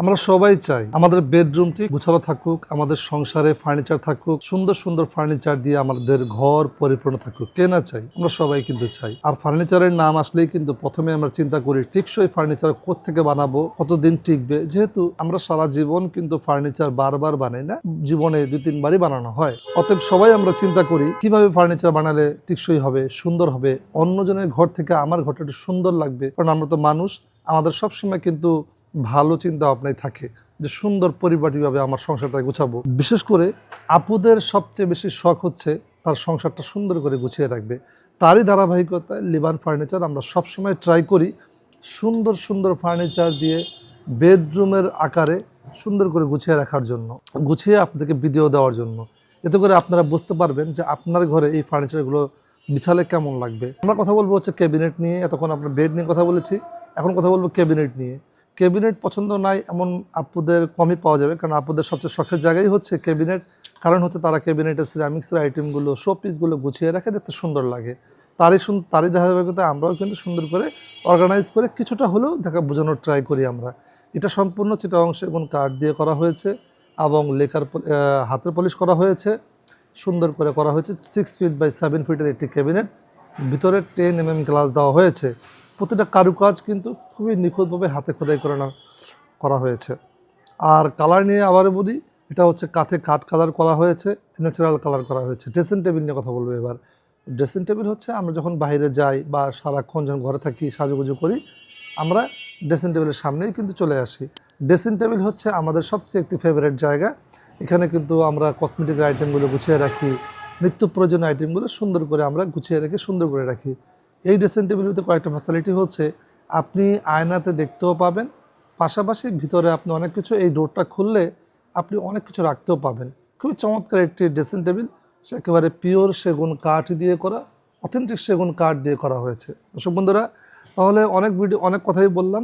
আমরা সবাই চাই আমাদের বেডরুমটি গুছানো থাকুক, আমাদের সংসারে ফার্নিচার থাকুক, সুন্দর সুন্দর ফার্নিচার দিয়ে আমাদের ঘর পরিপূর্ণ থাকুক। কে না চাই? আমরা সবাই কিন্তু চাই। আর ফার্নিচারের নাম আসলেই কিন্তু প্রথমে আমরা চিন্তা করি টেকসই ফার্নিচার থেকে বানাবো, কতদিন টিকবে? যেহেতু আমরা সারা জীবন কিন্তু ফার্নিচার বারবার বানাই না, জীবনে দুই তিনবারই বানানো হয়। অতএব সবাই আমরা চিন্তা করি, কীভাবে ফার্নিচার বানালে টিকসই হবে, সুন্দর হবে? অন্যজনের ঘর থেকে আমার ঘরটা সুন্দর লাগবে। কারণ আমরা তো মানুষ, আমাদের সবসময় কিন্তু ভালো চিন্তা ভাবনাই থাকে যে সুন্দর পরিপাটিভাবে আমার সংসারটা গুছাবো। বিশেষ করে আপুদের সবচেয়ে বেশি শখ হচ্ছে তার সংসারটা সুন্দর করে গুছিয়ে রাখবে। তারই ধারাবাহিকতায় লিবান ফার্নিচার আমরা সবসময় ট্রাই করি সুন্দর সুন্দর ফার্নিচার দিয়ে বেডরুমের আকারে সুন্দর করে গুছিয়ে রাখার জন্য, গুছিয়ে আপনাদেরকে ভিডিও দেওয়ার জন্য। এতে করে আপনারা বুঝতে পারবেন যে আপনার ঘরে এই ফার্নিচারগুলো বিছালে কেমন লাগবে। আমরা কথা বলব হচ্ছে ক্যাবিনেট নিয়ে, এতক্ষণ আপনার বেড নিয়ে কথা বলেছি, এখন কথা বলব ক্যাবিনেট নিয়ে। ক্যাবিনেট পছন্দ নাই, এমন আপুদের কমই পাওয়া যাবে, কারণ আপুদের সবচেয়ে শখের জায়গাই হচ্ছে ক্যাবিনেট। কারণ হচ্ছে তারা ক্যাবিনেটের সিরামিক্সের আইটেমগুলো শো পিসগুলো গুছিয়ে রাখে, দেখতে সুন্দর লাগে। তারই তারই দেখা যাবে কিন্তু আমরাও কিন্তু সুন্দর করে অর্গানাইজ করে কিছুটা হলেও দেখা, বোঝানোর ট্রাই করি আমরা। এটা সম্পূর্ণ চিটা অংশে এবং কাঠ দিয়ে করা হয়েছে এবং পল- হাতের পলিশ করা হয়েছে। সুন্দর করে করা হয়েছে সিক্স ফিট বাই সেভেন ফিটের একটি ক্যাবিনেট। ভিতরে টেন এম এম গ্লাস দেওয়া হয়েছে। প্রতিটা কারুকাজ কিন্তু খুবই নিখুঁতভাবে হাতে খোদাই করে না, করা হয়েছে। আর কালার নিয়ে আবার বলি, এটা হচ্ছে কাঠে কাঠ কালার করা হয়েছে, ন্যাচারাল কালার করা হয়েছে। ড্রেসিং টেবিল নিয়ে কথা বলব এবার। ড্রেসিং টেবিল হচ্ছে, আমরা যখন বাইরে যাই বা সারাক্ষণ যখন ঘরে থাকি, সাজুগুজু করি, আমরা ড্রেসিং টেবিলের সামনেই কিন্তু চলে আসি। ড্রেসিং টেবিল হচ্ছে আমাদের সবচেয়ে একটি ফেভারিট জায়গা। এখানে কিন্তু আমরা কসমেটিক আইটেমগুলো গুছিয়ে রাখি, নিত্য প্রয়োজনীয় আইটেমগুলো সুন্দর করে আমরা গুছিয়ে রেখে সুন্দর করে রাখি। এই ড্রেসিং টেবিলটিতে কয়েকটা ফ্যাসিলিটি হচ্ছে। আপনি আয়নাতে দেখতেও পাবেন, পাশাপাশি ভিতরে আপনি অনেক কিছু এই ডোরটা খুললে আপনি অনেক কিছু রাখতেও পাবেন। খুবই চমৎকার একটি ড্রেসিং টেবিল সে একেবারে পিওর সেগুন কাঠ দিয়ে করা অথেন্টিক সেগুন কাঠ দিয়ে করা হয়েছে। দর্শক বন্ধুরা, তাহলে অনেক ভিডিও অনেক কথাই বললাম।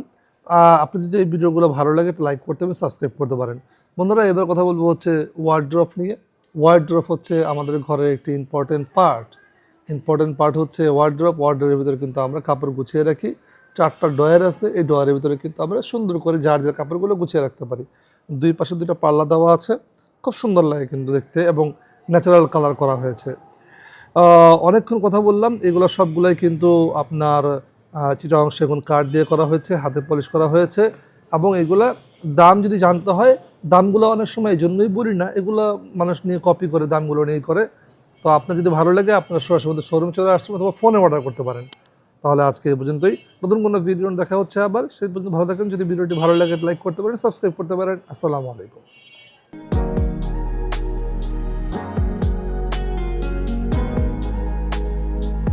আপনি যদি এই ভিডিওগুলো ভালো লাগে লাইক করতে হবে সাবস্ক্রাইব করতে পারেন। বন্ধুরা, এবার কথা বলব হচ্ছে ওয়ার্ড্রফ নিয়ে। ওয়ার্ড্রফ হচ্ছে আমাদের ঘরের একটি ইম্পর্টেন্ট পার্ট ইম্পর্টেন্ট পার্ট হচ্ছে ওয়ার্ড্রপ ওয়ার্ড্রপের ভিতরে কিন্তু আমরা কাপড় গুছিয়ে রাখি। চারটা ডয়ার আছে, এই ডয়ারের ভিতরে কিন্তু আমরা সুন্দর করে যার যার কাপড়গুলো গুছিয়ে রাখতে পারি। দুই পাশে দুটো পাল্লা দেওয়া আছে, খুব সুন্দর লাগে কিন্তু দেখতে এবং ন্যাচারাল কালার করা হয়েছে। অনেকক্ষণ কথা বললাম, এগুলো সবগুলোই কিন্তু আপনার চিটাং এখন কাঠ দিয়ে করা হয়েছে, হাতে পলিশ করা হয়েছে এবং এগুলা দাম যদি জানতে হয়, দামগুলো অনেক সময় এই জন্যই বলি না, এগুলো মানুষ নিয়ে কপি করে, দামগুলো নিয়ে করে। তো আপনার যদি ভালো লাগে, আপনার সরাসরি শোরুম চলে আসছে অথবা ফোনে অর্ডার করতে পারেন। তাহলে আজকে এ পর্যন্তই। নতুন কোনো ভিডিও দেখা হচ্ছে আবার। সেই পর্যন্ত ভালো থাকেন। যদি ভিডিওটি ভালো লাগে লাইক করতে পারেন সাবস্ক্রাইব করতে পারেন। আসসালামু আলাইকুম।